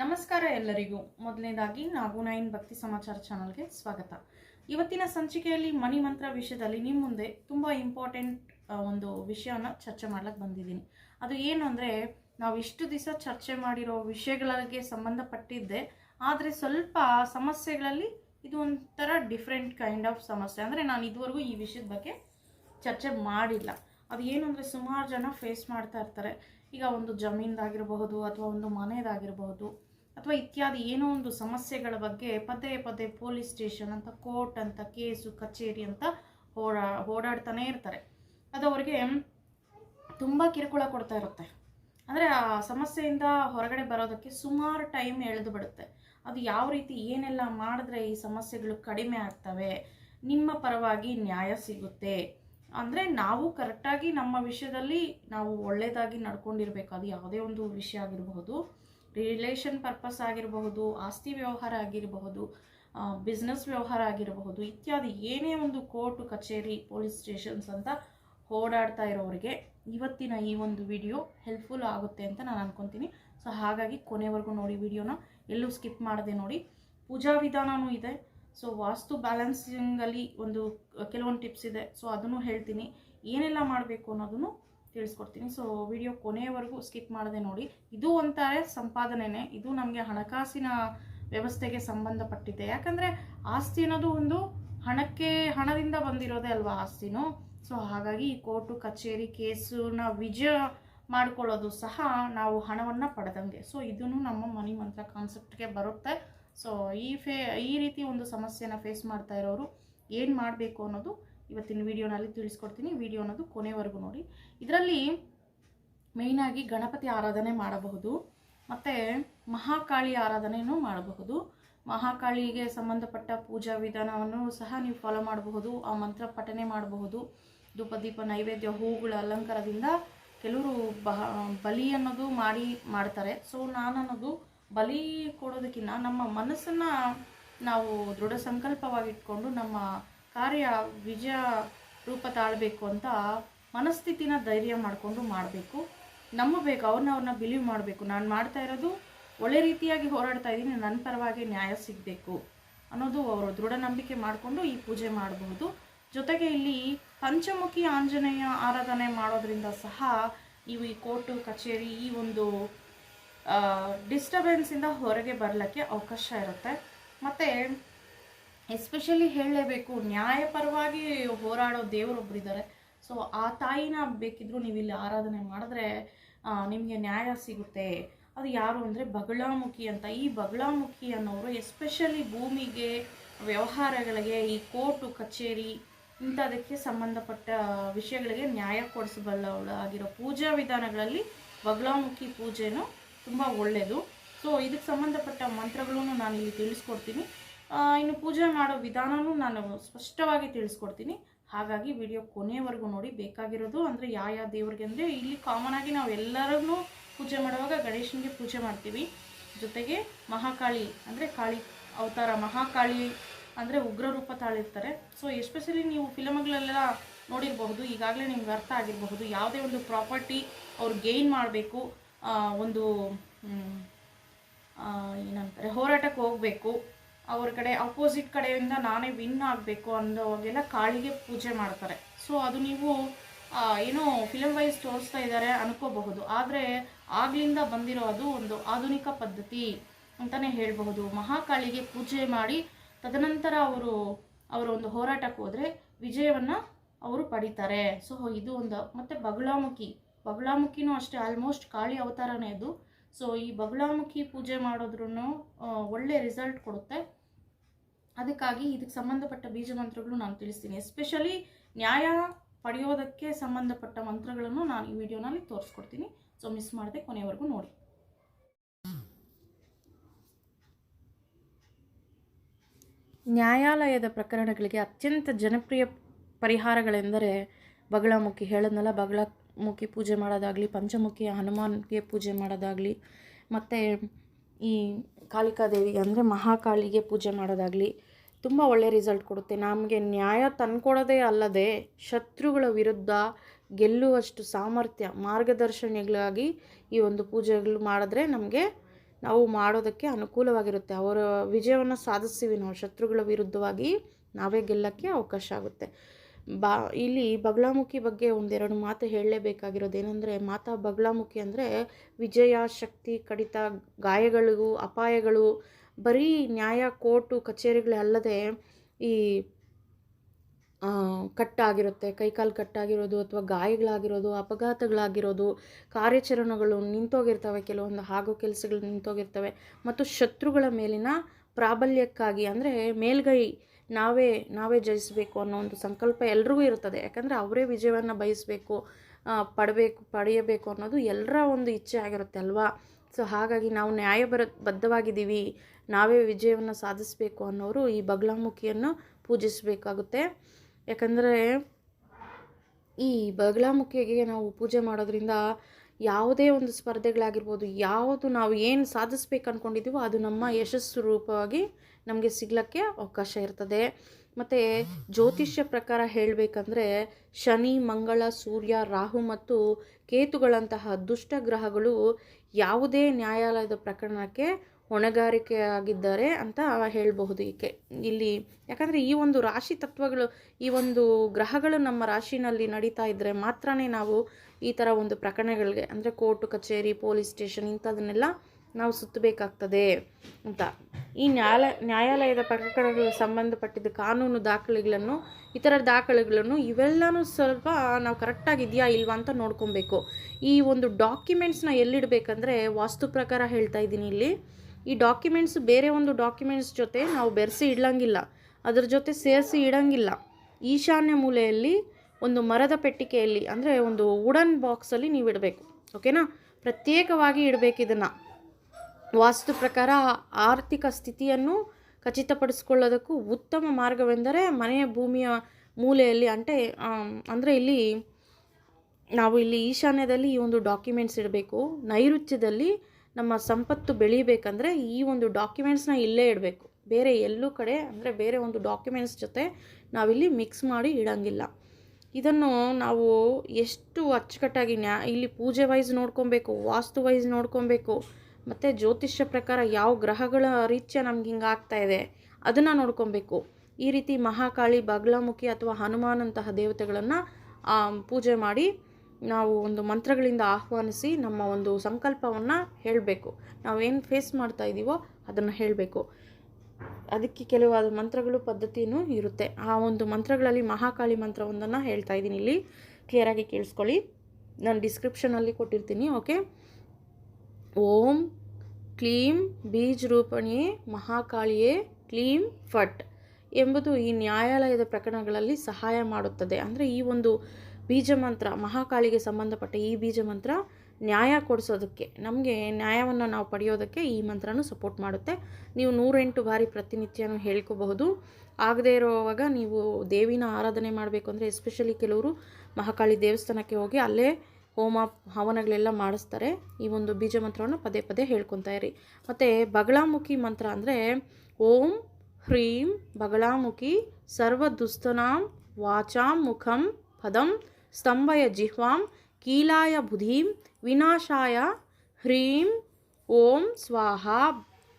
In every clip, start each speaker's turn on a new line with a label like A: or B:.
A: ನಮಸ್ಕಾರ ಎಲ್ಲರಿಗೂ. ಮೊದಲನೇದಾಗಿ ನಾಗು ನೈನ್ ಭಕ್ತಿ ಸಮಾಚಾರ ಚಾನಲ್ಗೆ ಸ್ವಾಗತ. ಇವತ್ತಿನ ಸಂಚಿಕೆಯಲ್ಲಿ ಮನಿ ಮಂತ್ರ ವಿಷಯದಲ್ಲಿ ನಿಮ್ಮ ಮುಂದೆ ತುಂಬ ಇಂಪಾರ್ಟೆಂಟ್ ಒಂದು ವಿಷಯನ ಚರ್ಚೆ ಮಾಡ್ಲಿಕ್ಕೆ ಬಂದಿದ್ದೀನಿ. ಅದು ಏನು ಅಂದರೆ, ನಾವು ಇಷ್ಟು ದಿವಸ ಚರ್ಚೆ ಮಾಡಿರೋ ವಿಷಯಗಳಿಗೆ ಸಂಬಂಧಪಟ್ಟಿದ್ದೆ, ಆದರೆ ಸ್ವಲ್ಪ ಸಮಸ್ಯೆಗಳಲ್ಲಿ ಇದು ಒಂಥರ ಡಿಫ್ರೆಂಟ್ ಕೈಂಡ್ ಆಫ್ ಸಮಸ್ಯೆ. ಅಂದರೆ ನಾನು ಇದುವರೆಗೂ ಈ ವಿಷಯದ ಬಗ್ಗೆ ಚರ್ಚೆ ಮಾಡಿಲ್ಲ. ಅದು ಏನು ಅಂದರೆ ಸುಮಾರು ಜನ ಫೇಸ್ ಮಾಡ್ತಾ ಇರ್ತಾರೆ. ಈಗ ಒಂದು ಜಮೀನ್ದಾಗಿರಬಹುದು ಅಥವಾ ಒಂದು ಮನೆಯದಾಗಿರಬಹುದು ಅಥವಾ ಇತ್ಯಾದಿ ಏನೋ ಒಂದು ಸಮಸ್ಯೆಗಳ ಬಗ್ಗೆ ಪದೇ ಪದೇ ಪೊಲೀಸ್ ಸ್ಟೇಷನ್ ಅಂತ, ಕೋರ್ಟ್ ಅಂತ, ಕೇಸು, ಕಚೇರಿ ಅಂತ ಓಡಾ ಓಡಾಡ್ತಾನೆ ಇರ್ತಾರೆ. ಅದು ಅವರಿಗೆ ತುಂಬ ಕಿರುಕುಳ ಕೊಡ್ತಾ ಇರುತ್ತೆ. ಅಂದರೆ ಆ ಸಮಸ್ಯೆಯಿಂದ ಹೊರಗಡೆ ಬರೋದಕ್ಕೆ ಸುಮಾರು ಟೈಮ್ ಎಳೆದು ಬಿಡುತ್ತೆ. ಅದು ಯಾವ ರೀತಿ ಏನೆಲ್ಲ ಮಾಡಿದ್ರೆ ಈ ಸಮಸ್ಯೆಗಳು ಕಡಿಮೆ ಆಗ್ತವೆ, ನಿಮ್ಮ ಪರವಾಗಿ ನ್ಯಾಯ ಸಿಗುತ್ತೆ ಅಂದರೆ ನಾವು ಕರೆಕ್ಟಾಗಿ ನಮ್ಮ ವಿಷಯದಲ್ಲಿ ನಾವು ಒಳ್ಳೆಯದಾಗಿ ನಡ್ಕೊಂಡಿರ್ಬೇಕು. ಅದು ಯಾವುದೇ ಒಂದು ವಿಷಯ ಆಗಿರಬಹುದು. ರಿಲೇಷನ್ ಪರ್ಪಸ್ ಆಗಿರಬಹುದು, ಆಸ್ತಿ ವ್ಯವಹಾರ ಆಗಿರಬಹುದು ಬಿಸ್ನೆಸ್ ವ್ಯವಹಾರ ಆಗಿರಬಹುದು, ಇತ್ಯಾದಿ ಏನೇ ಒಂದು ಕೋರ್ಟು ಕಚೇರಿ ಪೊಲೀಸ್ ಸ್ಟೇಷನ್ಸ್ ಅಂತ ಓಡಾಡ್ತಾ ಇರೋರಿಗೆ ಇವತ್ತಿನ ಈ ಒಂದು ವಿಡಿಯೋ ಹೆಲ್ಪ್ಫುಲ್ ಆಗುತ್ತೆ ಅಂತ ನಾನು ಅನ್ಕೊತೀನಿ. ಸೊ ಹಾಗಾಗಿ ಕೊನೆವರೆಗೂ ನೋಡಿ ವಿಡಿಯೋನ ಎಲ್ಲೂ ಸ್ಕಿಪ್ ಮಾಡದೆ ನೋಡಿ. ಪೂಜಾ ವಿಧಾನವೂ ಇದೆ. ಸೊ ವಾಸ್ತು ಬ್ಯಾಲೆನ್ಸಿಂಗಲ್ಲಿ ಒಂದು ಕೆಲವೊಂದು ಟಿಪ್ಸ್ ಇದೆ. ಸೊ ಅದನ್ನು ಹೇಳ್ತೀನಿ. ಏನೆಲ್ಲ ಮಾಡಬೇಕು ಅನ್ನೋದನ್ನು ತಿಳಿಸ್ಕೊಡ್ತೀನಿ. ಸೊ ವಿಡಿಯೋ ಕೊನೆಯವರೆಗೂ ಸ್ಕಿಪ್ ಮಾಡದೆ ನೋಡಿ. ಇದು ಒಂಥರ ಸಂಪಾದನೆನೇ. ಇದು ನಮಗೆ ಹಣಕಾಸಿನ ವ್ಯವಸ್ಥೆಗೆ ಸಂಬಂಧಪಟ್ಟಿದೆ. ಯಾಕಂದರೆ ಆಸ್ತಿ ಅನ್ನೋದು ಒಂದು ಹಣಕ್ಕೆ, ಹಣದಿಂದ ಬಂದಿರೋದೇ ಅಲ್ವಾ ಆಸ್ತಿನೂ? ಸೊ ಹಾಗಾಗಿ ಈ ಕೋರ್ಟು, ಕಚೇರಿ, ಕೇಸನ್ನ ವಿಜಯ ಮಾಡ್ಕೊಳ್ಳೋದು ಸಹ ನಾವು ಹಣವನ್ನು ಪಡೆದಂಗೆ. ಸೊ ಇದನ್ನು ನಮ್ಮ ಮನಿ ಮಂತ್ರ ಕಾನ್ಸೆಪ್ಟ್ಗೆ ಬರುತ್ತೆ. ಸೊ ಈ ಫೇ, ಈ ರೀತಿ ಒಂದು ಸಮಸ್ಯೆನ ಫೇಸ್ ಮಾಡ್ತಾ ಇರೋರು ಏನು ಮಾಡಬೇಕು ಅನ್ನೋದು ಇವತ್ತಿನ ವಿಡಿಯೋನಲ್ಲಿ ತಿಳಿಸ್ಕೊಡ್ತೀನಿ. ವಿಡಿಯೋ ಅನ್ನೋದು ಕೊನೆವರೆಗೂ ನೋಡಿ. ಇದರಲ್ಲಿ ಮೇಯ್ನಾಗಿ ಗಣಪತಿ ಆರಾಧನೆ ಮಾಡಬಹುದು, ಮತ್ತು ಮಹಾಕಾಳಿ ಆರಾಧನೆಯೂ ಮಾಡಬಹುದು. ಮಹಾಕಾಳಿಗೆ ಸಂಬಂಧಪಟ್ಟ ಪೂಜಾ ವಿಧಾನವನ್ನು ಸಹ ನೀವು ಫಾಲೋ ಮಾಡಬಹುದು. ಆ ಮಂತ್ರ ಪಠನೆ ಮಾಡಬಹುದು. ಧೂಪ, ದೀಪ, ನೈವೇದ್ಯ ಹೂಗಳ ಅಲಂಕಾರದಿಂದ ಕೆಲವರು ಬಹ, ಬಲಿ ಅನ್ನೋದು ಮಾಡಿ, ಮಾಡ್ತಾರೆ. ಸೊ ನಾನು ಅನ್ನೋದು ಬಲಿ ಕೊಡೋದಕ್ಕಿಂತ ನಮ್ಮ ಮನಸ್ಸನ್ನು ನಾವು ದೃಢ ಸಂಕಲ್ಪವಾಗಿಟ್ಕೊಂಡು ನಮ್ಮ ಕಾರ್ಯ ವಿಜಯ ರೂಪ ತಾಳಬೇಕು ಅಂತ ಮನಸ್ಥಿತಿನ ಧೈರ್ಯ ಮಾಡಿಕೊಂಡು ಮಾಡಬೇಕು. ನಂಬಬೇಕು ಅವ್ರನ್ನ ಅವ್ರನ್ನ ಬಿಲೀವ್ ಮಾಡಬೇಕು. ನಾನು ಮಾಡ್ತಾ ಇರೋದು ಒಳ್ಳೆ ರೀತಿಯಾಗಿ ಹೋರಾಡ್ತಾ ಇದ್ದೀನಿ ನನ್ನ ಪರವಾಗಿ ನ್ಯಾಯ ಸಿಗಬೇಕು ಅನ್ನೋದು ಅವರು ದೃಢ ನಂಬಿಕೆ ಮಾಡಿಕೊಂಡು ಈ ಪೂಜೆ ಮಾಡಬಹುದು ಜೊತೆಗೆ ಇಲ್ಲಿ ಪಂಚಮುಖಿ ಆಂಜನೇಯ ಆರಾಧನೆ ಮಾಡೋದ್ರಿಂದ ಸಹ ಇವು ಈ ಕೋರ್ಟು, ಕಚೇರಿ ಈ ಒಂದು ಡಿಸ್ಟರ್ಬೆನ್ಸಿಂದ ಹೊರಗೆ ಬರಲಿಕ್ಕೆ ಅವಕಾಶ ಇರುತ್ತೆ. ಮತ್ತು ಎಸ್ಪೆಷಲಿ ಹೇಳಲೇಬೇಕು, ನ್ಯಾಯಪರವಾಗಿ ಹೋರಾಡೋ ದೇವರೊಬ್ಬರಿದ್ದಾರೆ ಸೊ ಆ ತಾಯಿನ ಬೇಕಿದ್ರು ನೀವು ಇಲ್ಲಿ ಆರಾಧನೆ ಮಾಡಿದ್ರೆ ನಿಮಗೆ ನ್ಯಾಯ ಸಿಗುತ್ತೆ. ಅದು ಯಾರು ಅಂದರೆ ಬಗಳಾಮುಖಿ ಅಂತ. ಈ ಬಗಳಾಮುಖಿ ಅನ್ನೋರು ಎಸ್ಪೆಷಲಿ ಭೂಮಿಗೆ, ವ್ಯವಹಾರಗಳಿಗೆ, ಈ ಕೋರ್ಟು, ಕಚೇರಿ ಇಂಥದಕ್ಕೆ ಸಂಬಂಧಪಟ್ಟ ವಿಷಯಗಳಿಗೆ ನ್ಯಾಯ ಕೊಡಿಸಬಲ್ಲವಳು ಆಗಿರೋ ಪೂಜಾ ವಿಧಾನಗಳಲ್ಲಿ ಬಗಳಾಮುಖಿ ಪೂಜೆನೂ ತುಂಬ ಒಳ್ಳೆಯದು ಸೊ ಇದಕ್ಕೆ ಸಂಬಂಧಪಟ್ಟ ಮಂತ್ರಗಳನ್ನು ನಾನು ಇಲ್ಲಿ ತಿಳಿಸ್ಕೊಡ್ತೀನಿ. ಇನ್ನು ಪೂಜೆ ಮಾಡೋ ವಿಧಾನವೂ ನಾನು ಸ್ಪಷ್ಟವಾಗಿ ತಿಳಿಸ್ಕೊಡ್ತೀನಿ. ಹಾಗಾಗಿ ವಿಡಿಯೋ ಕೊನೆಯವರೆಗೂ ನೋಡಿ, ಬೇಕಾಗಿರೋದು ಅಂದರೆ ಯಾವ ಯಾವ ದೇವ್ರಿಗೆ ಅಂದರೆ ಇಲ್ಲಿ ಕಾಮನ್ ಆಗಿ ನಾವು ಎಲ್ಲರನ್ನೂ ಪೂಜೆ ಮಾಡುವಾಗ ಗಣೇಶನಿಗೆ ಪೂಜೆ ಮಾಡ್ತೀವಿ. ಜೊತೆಗೆ ಮಹಾಕಾಳಿ ಅಂದರೆ ಕಾಳಿ ಅವತಾರ, ಮಹಾಕಾಳಿ ಅಂದರೆ ಉಗ್ರ ರೂಪ ತಾಳಿರ್ತಾರೆ. ಸೊ ಎಸ್ಪೆಷಲಿ ನೀವು ಫಿಲಮ್ಗಳೆಲ್ಲ ನೋಡಿರಬಹುದು, ಈಗಾಗಲೇ ನಿಮ್ಗೆ ಅರ್ಥ ಆಗಿರಬಹುದು, ಯಾವುದೇ ಒಂದು ಪ್ರಾಪರ್ಟಿ ಅವ್ರು ಗೇನ್ ಮಾಡಬೇಕು ಒಂದು ಏನಂತಾರೆ, ಹೋರಾಟಕ್ಕೆ ಹೋಗಬೇಕು. ಅವ್ರ ಕಡೆ ಅಪೋಸಿಟ್ ಕಡೆಯಿಂದ ನಾನೇ ವಿನ್ ಆಗಬೇಕು ಅನ್ನೋವಾಗೆಲ್ಲ ಕಾಳಿಗೆ ಪೂಜೆ ಮಾಡ್ತಾರೆ. ಸೊ ಅದು ನೀವು ಏನೋ ಫಿಲಮ್ ವೈಸ್ ತೋರಿಸ್ತಾ ಇದ್ದಾರೆ ಅನ್ಕೋಬಹುದು. ಆದರೆ, ಆಗ್ಲಿಂದ ಬಂದಿರೋ ಅದು ಒಂದು ಆಧುನಿಕ ಪದ್ಧತಿ ಅಂತಲೇ ಹೇಳಬಹುದು. ಮಹಾಕಾಳಿಗೆ ಪೂಜೆ ಮಾಡಿ, ತದನಂತರ ಅವರು, ಅವರ ಒಂದು ಹೋರಾಟಕ್ಕೆ ಹೋದರೆ ವಿಜಯವನ್ನು ಅವರು ಪಡಿತಾರೆ. ಸೊ ಇದು ಒಂದು, ಮತ್ತು ಬಗುಳಾಮುಖಿ ಬಗುಳಾಮುಖಿನೂ ಅಷ್ಟೇ ಆಲ್ಮೋಸ್ಟ್ ಕಾಳಿ ಅವತಾರನೇ ಇದು. ಸೊ ಈ ಬಹುಳಾಮುಖಿ ಪೂಜೆ ಮಾಡೋದ್ರೂ ಒಳ್ಳೆ ರಿಸಲ್ಟ್ ಕೊಡುತ್ತೆ. ಅದಕ್ಕಾಗಿ ಇದಕ್ಕೆ ಸಂಬಂಧಪಟ್ಟ ಬೀಜ ಮಂತ್ರಗಳು ನಾನು ತಿಳಿಸ್ತೀನಿ. ಎಸ್ಪೆಷಲಿ ನ್ಯಾಯ ಪಡೆಯೋದಕ್ಕೆ ಸಂಬಂಧಪಟ್ಟ ಮಂತ್ರಗಳನ್ನು ನಾನು ಈ ವಿಡಿಯೋನಲ್ಲಿ ತೋರಿಸ್ಕೊಡ್ತೀನಿ. ಸೊ ಮಿಸ್ ಮಾಡದೆ ಕೊನೆಯವರೆಗೂ ನೋಡಿ. ನ್ಯಾಯಾಲಯದ ಪ್ರಕರಣಗಳಿಗೆ ಅತ್ಯಂತ ಜನಪ್ರಿಯ ಪರಿಹಾರಗಳೆಂದರೆ ಬಗಳಮುಖಿ ಹೇಳದ್ನಲ್ಲ ಬಗಳಮುಖಿ ಪೂಜೆ ಮಾಡೋದಾಗಲಿ, ಪಂಚಮುಖಿ ಹನುಮಾನ್ಗೆ ಪೂಜೆ ಮಾಡೋದಾಗಲಿ, ಮತ್ತು ಈ ಕಾಳಿಕಾದೇವಿ ಅಂದರೆ ಮಹಾಕಾಳಿಗೆ ಪೂಜೆ ಮಾಡೋದಾಗಲಿ ತುಂಬ ಒಳ್ಳೆಯ ರಿಸಲ್ಟ್ ಕೊಡುತ್ತೆ. ನಮಗೆ ನ್ಯಾಯ ತಂದ್ಕೊಡೋದೇ ಅಲ್ಲದೆ ಶತ್ರುಗಳ ವಿರುದ್ಧ ಗೆಲ್ಲುವಷ್ಟು ಸಾಮರ್ಥ್ಯ, ಮಾರ್ಗದರ್ಶನಗಳಾಗಿ ಈ ಒಂದು ಪೂಜೆಗಳು ಮಾಡಿದ್ರೆ ನಮಗೆ ನಾವು ಮಾಡೋದಕ್ಕೆ ಅನುಕೂಲವಾಗಿರುತ್ತೆ. ಅವರ ವಿಜಯವನ್ನು ಸಾಧಿಸ್ತೀವಿ ನಾವು. ಶತ್ರುಗಳ ವಿರುದ್ಧವಾಗಿ ನಾವೇ ಗೆಲ್ಲಕ್ಕೆ ಅವಕಾಶ ಆಗುತ್ತೆ. ಬಾ, ಇಲ್ಲಿ ಬಗಲಾಮುಖಿ ಬಗ್ಗೆ ಒಂದೆರಡು ಮಾತು ಹೇಳಲೇಬೇಕಾಗಿರೋದು ಏನಂದರೆ, ಮಾತಾ ಬಗಲಾಮುಖಿ ಅಂದರೆ ವಿಜಯ, ಶಕ್ತಿ, ಕಡಿತ, ಗಾಯಗಳು, ಅಪಾಯಗಳು, ಬರೀ ನ್ಯಾಯ, ಕೋರ್ಟು, ಕಚೇರಿಗಳೇ ಅಲ್ಲದೆ ಈ ಕಟ್ಟಾಗಿರುತ್ತೆ. ಕೈಕಾಲು ಕಟ್ಟಾಗಿರೋದು ಅಥವಾ ಗಾಯಗಳಾಗಿರೋದು, ಅಪಘಾತಗಳಾಗಿರೋದು, ಕಾರ್ಯಾಚರಣೆಗಳು ನಿಂತೋಗಿರ್ತವೆ, ಕೆಲವೊಂದು ಹಾಗೂ ಕೆಲಸಗಳು ನಿಂತೋಗಿರ್ತವೆ. ಮತ್ತು ಶತ್ರುಗಳ ಮೇಲಿನ ಪ್ರಾಬಲ್ಯಕ್ಕಾಗಿ ಅಂದರೆ ಮೇಲ್ಗೈ ನಾವೇ ನಾವೇ ಜಯಿಸಬೇಕು ಅನ್ನೋ ಒಂದು ಸಂಕಲ್ಪ ಎಲ್ರಿಗೂ ಇರ್ತದೆ ಯಾಕಂದರೆ ಅವರೇ ವಿಜಯವನ್ನು ಬಯಸಬೇಕು ಪಡಬೇಕು, ಪಡೆಯಬೇಕು ಅನ್ನೋದು ಎಲ್ಲರ ಒಂದು ಇಚ್ಛೆ ಆಗಿರುತ್ತೆ ಅಲ್ವಾ? ಸೊ ಹಾಗಾಗಿ ನಾವು ನ್ಯಾಯಬರ ಬದ್ಧವಾಗಿದ್ದೀವಿ ನಾವೇ ವಿಜಯವನ್ನು ಸಾಧಿಸಬೇಕು ಅನ್ನೋರು ಈ ಬಗ್ಲಾಮುಖಿಯನ್ನು ಪೂಜಿಸಬೇಕಾಗುತ್ತೆ. ಯಾಕಂದರೆ ಈ ಬಗಲಾಮುಖಿಗೆ ನಾವು ಪೂಜೆ ಮಾಡೋದ್ರಿಂದ ಯಾವುದೇ ಒಂದು ಸ್ಪರ್ಧೆಗಳಾಗಿರ್ಬೋದು, ಯಾವುದು ನಾವು ಏನು ಸಾಧಿಸ್ಬೇಕು ಅಂದ್ಕೊಂಡಿದ್ದೀವೋ ಅದು ನಮ್ಮ ಯಶಸ್ಸು ರೂಪವಾಗಿ ನಮಗೆ ಸಿಗ್ಲಿಕ್ಕೆ ಅವಕಾಶ ಇರ್ತದೆ. ಮತ್ತು ಜ್ಯೋತಿಷ್ಯ ಪ್ರಕಾರ ಹೇಳಬೇಕಂದ್ರೆ ಶನಿ, ಮಂಗಳ, ಸೂರ್ಯ, ರಾಹು ಮತ್ತು ಕೇತುಗಳಂತಹ ದುಷ್ಟ ಗ್ರಹಗಳು ಯಾವುದೇ ನ್ಯಾಯಾಲಯದ ಪ್ರಕರಣಕ್ಕೆ ಹೊಣೆಗಾರಿಕೆಯಾಗಿದ್ದಾರೆ ಅಂತ ಹೇಳಬಹುದು ಈಕೆ. ಇಲ್ಲಿ ಯಾಕಂದರೆ ಈ ಒಂದು ರಾಶಿ ತತ್ವಗಳು, ಈ ಒಂದು ಗ್ರಹಗಳು ನಮ್ಮ ರಾಶಿನಲ್ಲಿ ನಡೀತಾ ಇದ್ದರೆ ಮಾತ್ರನೇ ನಾವು ಈ ಥರ ಒಂದು ಪ್ರಕರಣಗಳಿಗೆ, ಅಂದರೆ ಕೋರ್ಟು, ಕಚೇರಿ, ಪೊಲೀಸ್ ಸ್ಟೇಷನ್ ಇಂಥದನ್ನೆಲ್ಲ ನಾವು ಸುತ್ತಬೇಕಾಗ್ತದೆ ಅಂತ. ಈ ನ್ಯಾಯಾಲಯ ನ್ಯಾಯಾಲಯದ ಪ್ರಕರಣಗಳಿಗೆ ಸಂಬಂಧಪಟ್ಟಿದ್ದ ಕಾನೂನು ದಾಖಲೆಗಳನ್ನು, ಇತರ ದಾಖಲೆಗಳನ್ನು ಇವೆಲ್ಲನೂ ಸ್ವಲ್ಪ ನಾವು ಕರೆಕ್ಟಾಗಿದೆಯಾ ಇಲ್ವಾ ಅಂತ ನೋಡ್ಕೊಬೇಕು. ಈ ಒಂದು ಡಾಕ್ಯುಮೆಂಟ್ಸ್ನ ಎಲ್ಲಿಡಬೇಕಂದ್ರೆ ವಾಸ್ತು ಪ್ರಕಾರ ಹೇಳ್ತಾ ಇದ್ದೀನಿ ಇಲ್ಲಿ. ಈ ಡಾಕ್ಯುಮೆಂಟ್ಸ್ ಬೇರೆ ಒಂದು ಡಾಕ್ಯುಮೆಂಟ್ಸ್ ಜೊತೆ ನಾವು ಬೆರೆಸಿ ಇಡಲಂಗಿಲ್ಲ. ಅದರ ಜೊತೆ ಸೇರಿಸಿ ಇಡಂಗಿಲ್ಲ. ಈಶಾನ್ಯ ಮೂಲೆಯಲ್ಲಿ ಒಂದು ಮರದ ಪೆಟ್ಟಿಗೆಯಲ್ಲಿ, ಅಂದರೆ ಒಂದು ವುಡನ್ ಬಾಕ್ಸಲ್ಲಿ ನೀವು ಇಡಬೇಕು. ಓಕೆನಾ ಪ್ರತ್ಯೇಕವಾಗಿ ಇಡಬೇಕು ಇದನ್ನು. ವಾಸ್ತು ಪ್ರಕಾರ ಆರ್ಥಿಕ ಸ್ಥಿತಿಯನ್ನು ಖಚಿತಪಡಿಸ್ಕೊಳ್ಳೋದಕ್ಕೂ ಉತ್ತಮ ಮಾರ್ಗವೆಂದರೆ ಮನೆಯ ಭೂಮಿಯ ಮೂಲೆಯಲ್ಲಿ, ಅಂಟೆ ಅಂದರೆ ಇಲ್ಲಿ ನಾವು ಇಲ್ಲಿ ಈಶಾನ್ಯದಲ್ಲಿ ಈ ಒಂದು ಡಾಕ್ಯುಮೆಂಟ್ಸ್ ಇಡಬೇಕು. ನೈಋತ್ಯದಲ್ಲಿ ನಮ್ಮ ಸಂಪತ್ತು ಬೆಳಿಬೇಕಂದ್ರೆ ಈ ಒಂದು ಡಾಕ್ಯುಮೆಂಟ್ಸ್ನ ಇಲ್ಲೇ ಇಡಬೇಕು. ಬೇರೆ ಎಲ್ಲೂ ಕಡೆ ಅಂದರೆ ಬೇರೆ ಒಂದು ಡಾಕ್ಯುಮೆಂಟ್ಸ್ ಜೊತೆ ನಾವಿಲ್ಲಿ ಮಿಕ್ಸ್ ಮಾಡಿ ಇಡಂಗಿಲ್ಲ. ಇದನ್ನು ನಾವು ಎಷ್ಟು ಅಚ್ಚುಕಟ್ಟಾಗಿ ನ್ಯಾ, ಇಲ್ಲಿ ಪೂಜೆ ವೈಸ್ ನೋಡ್ಕೊಬೇಕು, ವಾಸ್ತು ವೈಸ್ ನೋಡ್ಕೊಬೇಕು, ಮತ್ತು ಜ್ಯೋತಿಷ್ಯ ಪ್ರಕಾರ ಯಾವ ಗ್ರಹಗಳ ರೀತ್ಯ ನಮ್ಗೆ ಹಿಂಗೆ ಆಗ್ತಾ ಇದೆ, ಅದನ್ನು ನೋಡ್ಕೊಬೇಕು. ಈ ರೀತಿ ಮಹಾಕಾಳಿ, ಬಗ್ಲಾಮುಖಿ ಅಥವಾ ಹನುಮಾನಂತಹ ದೇವತೆಗಳನ್ನು ಪೂಜೆ ಮಾಡಿ ನಾವು ಒಂದು ಮಂತ್ರಗಳಿಂದ ಆಹ್ವಾನಿಸಿ ನಮ್ಮ ಒಂದು ಸಂಕಲ್ಪವನ್ನು ಹೇಳಬೇಕು. ನಾವೇನು ಫೇಸ್ ಮಾಡ್ತಾ ಇದ್ದೀವೋ ಅದನ್ನು ಹೇಳಬೇಕು. ಅದಕ್ಕೆ ಕೆಲವಾದ ಮಂತ್ರಗಳು ಪದ್ಧತಿಯೂ ಇರುತ್ತೆ. ಆ ಒಂದು ಮಂತ್ರಗಳಲ್ಲಿ ಮಹಾಕಾಳಿ ಮಂತ್ರವೊಂದನ್ನು ಹೇಳ್ತಾ ಇದ್ದೀನಿ ಇಲ್ಲಿ. ಕ್ಲಿಯರಾಗಿ ಕೇಳಿಸ್ಕೊಳ್ಳಿ. ನಾನು ಡಿಸ್ಕ್ರಿಪ್ಷನಲ್ಲಿ ಕೊಟ್ಟಿರ್ತೀನಿ ಓಕೆ ಓಂ ಕ್ಲೀಂ ಬೀಜ ರೂಪಣಿಯೇ ಮಹಾಕಾಳಿಯೇ ಕ್ಲೀಂ ಫಟ್ ಎಂಬುದು ಈ ನ್ಯಾಯಾಲಯದ ಪ್ರಕರಣಗಳಲ್ಲಿ ಸಹಾಯ ಮಾಡುತ್ತದೆ. ಅಂದರೆ ಈ ಒಂದು ಬೀಜ ಮಂತ್ರ ಮಹಾಕಾಳಿಗೆ ಸಂಬಂಧಪಟ್ಟ ಈ ಬೀಜ ಮಂತ್ರ ನ್ಯಾಯ ಕೊಡಿಸೋದಕ್ಕೆ, ನಮಗೆ ನ್ಯಾಯವನ್ನು ನಾವು ಪಡೆಯೋದಕ್ಕೆ ಈ ಮಂತ್ರನೂ ಸಪೋರ್ಟ್ ಮಾಡುತ್ತೆ. ನೀವು ನೂರೆಂಟು ಬಾರಿ ಪ್ರತಿನಿತ್ಯನೂ ಹೇಳ್ಕೋಬಹುದು. ಆಗದೇ ಇರೋವಾಗ ನೀವು ದೇವಿನ ಆರಾಧನೆ ಮಾಡಬೇಕು ಅಂದರೆ ಎಸ್ಪೆಷಲಿ ಕೆಲವರು ಮಹಾಕಾಳಿ ದೇವಸ್ಥಾನಕ್ಕೆ ಹೋಗಿ ಅಲ್ಲೇ ಹೋಮ ಹವನಗಳೆಲ್ಲ ಮಾಡಿಸ್ತಾರೆ. ಈ ಒಂದು ಬೀಜ ಮಂತ್ರವನ್ನು ಪದೇ ಪದೇ ಹೇಳ್ಕೊತಾ ಇರಿ. ಮತ್ತು ಬಗಳಾಮುಖಿ ಮಂತ್ರ ಅಂದರೆ ಓಂ ಹ್ರೀಂ ಬಗಳಾಮುಖಿ ಸರ್ವದುಸ್ತನಾಂ ವಾಚಾಂ ಮುಖಂ ಪದಂ ಸ್ತಂಭಯ ಜಿಹ್ವಾಂ ಕೀಲಾಯ ಬುಧೀಂ ವಿನಾಶಾಯ ಹ್ರೀಂ ಓಂ ಸ್ವಾಹ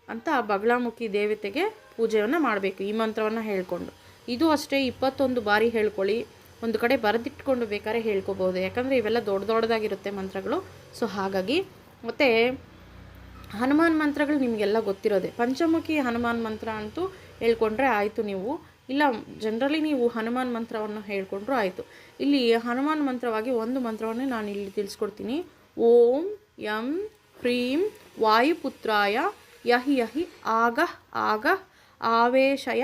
A: ಅಂತ ಬಗಳಾಮುಖಿ ದೇವತೆಗೆ ಪೂಜೆಯನ್ನು ಮಾಡಬೇಕು. ಈ ಮಂತ್ರವನ್ನು ಹೇಳ್ಕೊಂಡು. ಇದು ಅಷ್ಟೇ ಇಪ್ಪತ್ತೊಂದು ಬಾರಿ ಹೇಳ್ಕೊಳ್ಳಿ. ಒಂದು ಕಡೆ ಬರೆದಿಟ್ಕೊಂಡು ಬೇಕಾದ್ರೆ ಹೇಳ್ಕೊಬೋದು. ಯಾಕಂದರೆ ಇವೆಲ್ಲ ದೊಡ್ಡ ದೊಡ್ಡದಾಗಿರುತ್ತೆ ಮಂತ್ರಗಳು. ಸೊ ಹಾಗಾಗಿ ಮತ್ತು ಹನುಮಾನ್ ಮಂತ್ರಗಳು ನಿಮಗೆಲ್ಲ ಗೊತ್ತಿರೋದೆ. ಪಂಚಮುಖಿ ಹನುಮಾನ್ ಮಂತ್ರ ಅಂತೂ ಹೇಳ್ಕೊಂಡ್ರೆ ಆಯಿತು ನೀವು. ಇಲ್ಲ ಜನರಲಿ ನೀವು ಹನುಮಾನ್ ಮಂತ್ರವನ್ನು ಹೇಳಿಕೊಂಡ್ರೂ ಆಯಿತು. ಇಲ್ಲಿ ಹನುಮಾನ್ ಮಂತ್ರವಾಗಿ ಒಂದು ಮಂತ್ರವನ್ನು ನಾನು ಇಲ್ಲಿ ತಿಳಿಸ್ಕೊಡ್ತೀನಿ. ಓಂ ಯಂ ಹ್ರೀಂ ವಾಯುಪುತ್ರಾಯ ಯಹಿ ಯಹಿ ಆಗ ಆಗ ಆವೇಶಯ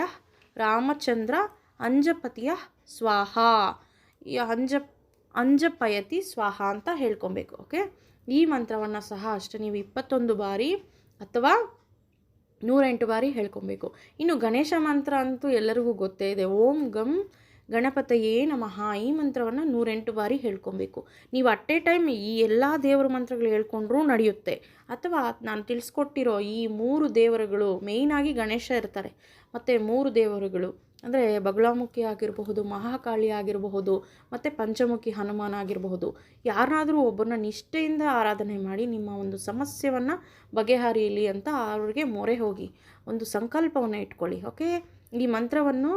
A: ರಾಮಚಂದ್ರ ಅಂಜಪತಿಯ ಸ್ವಾಹ. ಅಂಜ ಅಂಜಪಯತಿ ಸ್ವಾಹ ಅಂತ ಹೇಳ್ಕೊಬೇಕು, ಓಕೆ? ಈ ಮಂತ್ರವನ್ನು ಸಹ ಅಷ್ಟೇ ನೀವು ಇಪ್ಪತ್ತೊಂದು ಬಾರಿ ಅಥವಾ ನೂರೆಂಟು ಬಾರಿ ಹೇಳ್ಕೊಬೇಕು. ಇನ್ನು ಗಣೇಶ ಮಂತ್ರ ಅಂತೂ ಎಲ್ಲರಿಗೂ ಗೊತ್ತೇ ಇದೆ. ಓಂ ಗಂ ಗಣಪತಯೇ ನಮಃ. ಈ ಮಂತ್ರವನ್ನು ನೂರೆಂಟು ಬಾರಿ ಹೇಳ್ಕೊಬೇಕು. ನೀವು ಅಟ್ ಎ ಟೈಮ್ ಈ ಎಲ್ಲ ದೇವರ ಮಂತ್ರಗಳು ಹೇಳ್ಕೊಂಡ್ರೂ ನಡೆಯುತ್ತೆ. ಅಥವಾ ನಾನು ತಿಳಿಸ್ಕೊಟ್ಟಿರೋ ಈ ಮೂರು ದೇವರುಗಳು ಮೇಯ್ನಾಗಿ ಗಣೇಶ ಇರ್ತಾರೆ. ಮತ್ತು ಮೂರು ದೇವರುಗಳು ಅಂದರೆ ಬಗಲಾಮುಖಿ ಆಗಿರಬಹುದು, ಮಹಾಕಾಳಿ ಆಗಿರಬಹುದು, ಮತ್ತು ಪಂಚಮುಖಿ ಹನುಮಾನ ಆಗಿರಬಹುದು, ಯಾರನ್ನಾದರೂ ಒಬ್ಬರನ್ನ ನಿಷ್ಠೆಯಿಂದ ಆರಾಧನೆ ಮಾಡಿ ನಿಮ್ಮ ಒಂದು ಸಮಸ್ಯೆಯನ್ನು ಬಗೆಹರಿಯಲಿ ಅಂತ ಅವ್ರಿಗೆ ಮೊರೆ ಹೋಗಿ ಒಂದು ಸಂಕಲ್ಪವನ್ನು ಇಟ್ಕೊಳ್ಳಿ, ಓಕೆ? ಈ ಮಂತ್ರವನ್ನು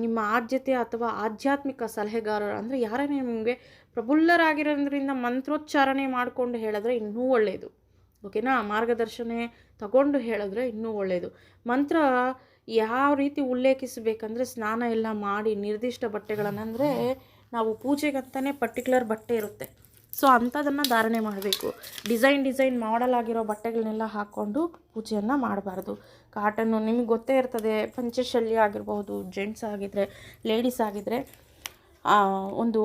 A: ನಿಮ್ಮ ಆದ್ಯತೆ ಅಥವಾ ಆಧ್ಯಾತ್ಮಿಕ ಸಲಹೆಗಾರರು ಅಂದರೆ ಯಾರೇ ನಿಮಗೆ ಪ್ರಬುಲ್ಲರಾಗಿರೋದ್ರಿಂದ ಮಂತ್ರೋಚ್ಚಾರಣೆ ಮಾಡಿಕೊಂಡು ಹೇಳಿದ್ರೆ ಇನ್ನೂ ಒಳ್ಳೆಯದು ಓಕೆನಾ? ಮಾರ್ಗದರ್ಶನ ತಗೊಂಡು ಹೇಳಿದ್ರೆ ಇನ್ನೂ ಒಳ್ಳೆಯದು ಮಂತ್ರ ಯಾವ ರೀತಿ ಉಲ್ಲೇಖಿಸಬೇಕಂದ್ರೆ ಸ್ನಾನ ಎಲ್ಲ ಮಾಡಿ ನಿರ್ದಿಷ್ಟ ಬಟ್ಟೆಗಳನ್ನು ಅಂದರೆ ನಾವು ಪೂಜೆಗಂತಲೇ ಪರ್ಟಿಕ್ಯುಲರ್ ಬಟ್ಟೆ ಇರುತ್ತೆ. ಸೊ ಅಂಥದನ್ನು ಧಾರಣೆ ಮಾಡಬೇಕು. ಡಿಸೈನ್ ಡಿಸೈನ್ ಮಾಡಲ್ ಆಗಿರೋ ಬಟ್ಟೆಗಳನ್ನೆಲ್ಲ ಹಾಕ್ಕೊಂಡು ಪೂಜೆಯನ್ನು ಮಾಡಬಾರ್ದು. ಕಾಟನ್ನು ನಿಮಗೆ ಗೊತ್ತೇ ಇರ್ತದೆ, ಪಂಚಶಲ್ಯ ಆಗಿರಬಹುದು ಜೆಂಟ್ಸ್ ಆಗಿದ್ದರೆ ಲೇಡೀಸ್ ಆಗಿದ್ದರೆ ಒಂದು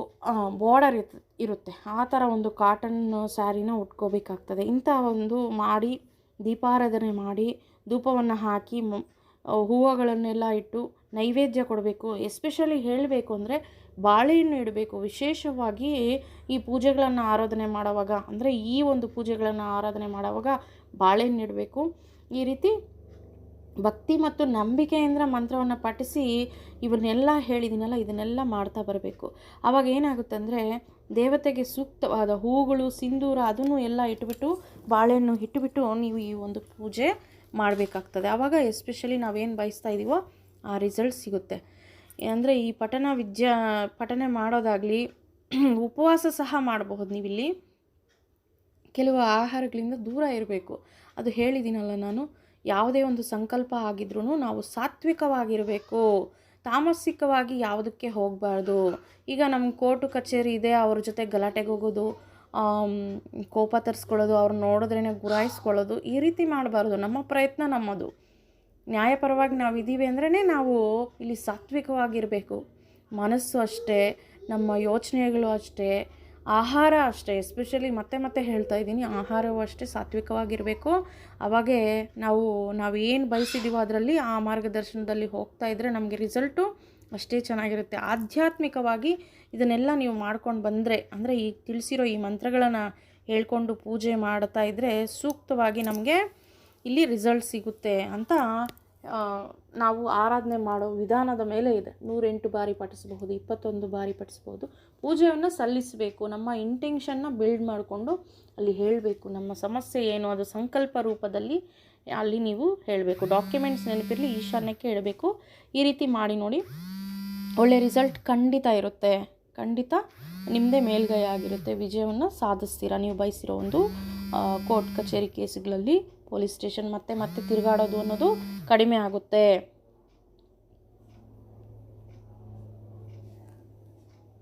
A: ಬಾರ್ಡರ್ ಇರುತ್ತೆ. ಆ ಥರ ಒಂದು ಕಾಟನ್ ಸ್ಯಾರಿನ ಉಟ್ಕೋಬೇಕಾಗ್ತದೆ. ಇಂಥ ಒಂದು ಮಾಡಿ, ದೀಪಾರಾಧನೆ ಮಾಡಿ, ಧೂಪವನ್ನು ಹಾಕಿ ಹೂವುಗಳನ್ನೆಲ್ಲ ಇಟ್ಟು ನೈವೇದ್ಯ ಕೊಡಬೇಕು ಎಸ್ಪೆಷಲಿ ಹೇಳಬೇಕು ಅಂದರೆ ಬಾಳೆಹಣ್ಣು ಇಡಬೇಕು. ವಿಶೇಷವಾಗಿ ಈ ಪೂಜೆಗಳನ್ನು ಆರಾಧನೆ ಮಾಡುವಾಗ, ಅಂದರೆ ಈ ಒಂದು ಪೂಜೆಗಳನ್ನು ಆರಾಧನೆ ಮಾಡುವಾಗ ಬಾಳೆಹಣ್ಣು ಇಡಬೇಕು. ಈ ರೀತಿ ಭಕ್ತಿ ಮತ್ತು ನಂಬಿಕೆಯಿಂದ ಮಂತ್ರವನ್ನು ಪಠಿಸಿ ಇವನ್ನೆಲ್ಲ ಹೇಳಿದ್ದೀನಲ್ಲ ಇದನ್ನೆಲ್ಲ ಮಾಡ್ತಾ ಬರಬೇಕು. ಆವಾಗ ಏನಾಗುತ್ತೆ ಅಂದರೆ ದೇವತೆಗೆ ಸೂಕ್ತವಾದ ಹೂಗಳು ಸಿಂಧೂರ ಅದನ್ನು ಎಲ್ಲ ಇಟ್ಬಿಟ್ಟು ಬಾಳೆಹಣ್ಣು ಇಟ್ಟುಬಿಟ್ಟು ನೀವು ಈ ಒಂದು ಪೂಜೆ ಮಾಡಬೇಕಾಗ್ತದೆ. ಆವಾಗ ಎಸ್ಪೆಷಲಿ ನಾವೇನು ಬಯಸ್ತಾ ಇದ್ದೀವೋ ಆ ರಿಸಲ್ಟ್ ಸಿಗುತ್ತೆ. ಅಂದರೆ ಈ ಪಠನ ವಿದ್ಯಾ, ಪಠನೆ ಮಾಡೋದಾಗಲಿ ಉಪವಾಸ ಸಹ ಮಾಡಬಹುದು ನೀವಿಲ್ಲಿ. ಕೆಲವು ಆಹಾರಗಳಿಂದ ದೂರ ಇರಬೇಕು. ಅದು ಹೇಳಿದ್ದೀನಲ್ಲ ನಾನು, ಯಾವುದೇ ಒಂದು ಸಂಕಲ್ಪ ಆಗಿದ್ರೂ ನಾವು ಸಾತ್ವಿಕವಾಗಿರಬೇಕು. ತಾಮಸಿಕವಾಗಿ ಯಾವುದಕ್ಕೆ ಹೋಗಬಾರ್ದು. ಈಗ ನಮ್ಮ ಕೋರ್ಟು ಕಚೇರಿ ಇದೆ, ಅವ್ರ ಜೊತೆ ಗಲಾಟೆಗೆ ಹೋಗೋದು ಕೋಪ ತರಿಸ್ಕೊಳ್ಳೋದು, ಅವ್ರು ನೋಡಿದ್ರೇ ಗುರಾಯಿಸ್ಕೊಳ್ಳೋದು, ಈ ರೀತಿ ಮಾಡಬಾರ್ದು. ನಮ್ಮ ಪ್ರಯತ್ನ ನಮ್ಮದು. ನ್ಯಾಯಪರವಾಗಿ ನಾವು ಇದ್ದೀವಿ ಅಂದ್ರೇ ನಾವು ಇಲ್ಲಿ ಸಾತ್ವಿಕವಾಗಿರಬೇಕು. ಮನಸ್ಸು ಅಷ್ಟೇ, ನಮ್ಮ ಯೋಚನೆಗಳು ಅಷ್ಟೇ, ಆಹಾರ ಅಷ್ಟೇ ಎಸ್ಪೆಷಲಿ ಮತ್ತೆ ಮತ್ತೆ ಹೇಳ್ತಾ ಇದ್ದೀನಿ, ಆಹಾರವು ಅಷ್ಟೇ ಸಾತ್ವಿಕವಾಗಿರಬೇಕು. ಅವಾಗೇ ನಾವು ನಾವು ಏನು ಬಯಸಿದ್ದೀವೋ ಅದರಲ್ಲಿ ಆ ಮಾರ್ಗದರ್ಶನದಲ್ಲಿ ಹೋಗ್ತಾ ಇದ್ದರೆ ನಮಗೆ ರಿಸಲ್ಟು ಅಷ್ಟೇ ಚೆನ್ನಾಗಿರುತ್ತೆ. ಆಧ್ಯಾತ್ಮಿಕವಾಗಿ ಇದನ್ನೆಲ್ಲ ನೀವು ಮಾಡ್ಕೊಂಡು ಬಂದರೆ, ಅಂದರೆ ಈಗ ತಿಳಿಸಿರೋ ಈ ಮಂತ್ರಗಳನ್ನು ಹೇಳ್ಕೊಂಡು ಪೂಜೆ ಮಾಡ್ತಾ ಇದ್ದರೆ ಸೂಕ್ತವಾಗಿ ನಮಗೆ ಇಲ್ಲಿ ರಿಸಲ್ಟ್ ಸಿಗುತ್ತೆ ಅಂತ ನಾವು ಆರಾಧನೆ ಮಾಡೋ ವಿಧಾನದ ಮೇಲೆ ಇದೆ. ನೂರೆಂಟು ಬಾರಿ ಪಠಿಸಬಹುದು, ಇಪ್ಪತ್ತೊಂದು ಬಾರಿ ಪಠಿಸ್ಬೋದು ಪೂಜೆಯನ್ನು ಸಲ್ಲಿಸಬೇಕು, ನಮ್ಮ ಇಂಟೆನ್ಷನ್ನ ಬಿಲ್ಡ್ ಮಾಡಿಕೊಂಡು ಅಲ್ಲಿ ಹೇಳಬೇಕು. ನಮ್ಮ ಸಮಸ್ಯೆ ಏನು, ಅದು ಸಂಕಲ್ಪ ರೂಪದಲ್ಲಿ ಅಲ್ಲಿ ನೀವು ಹೇಳಬೇಕು. ಡಾಕ್ಯುಮೆಂಟ್ಸ್ ನೆನಪಿರಲಿ, ಈಶಾನ್ಯಕ್ಕೆ ಹೇಳಬೇಕು. ಈ ರೀತಿ ಮಾಡಿ ನೋಡಿ. ಒಳ್ಳೆ ರಿಸಲ್ಟ್ ಖಂಡಿತ ಇರುತ್ತೆ. ಖಂಡಿತ ನಿಮ್ಮದೇ ಮೇಲ್ಗೈ ಆಗಿರುತ್ತೆ. ವಿಜಯವನ್ನು ಸಾಧಿಸ್ತೀರಾ? ನೀವು ಬಯಸಿರೋ ಒಂದು ಕೋರ್ಟ್ ಕಚೇರಿ ಕೇಸ್ಗಳಲ್ಲಿ ಪೊಲೀಸ್ ಸ್ಟೇಷನ್ ಮತ್ತೆ ಮತ್ತೆ ತಿರುಗಾಡೋದು ಅನ್ನೋದು ಕಡಿಮೆ ಆಗುತ್ತೆ.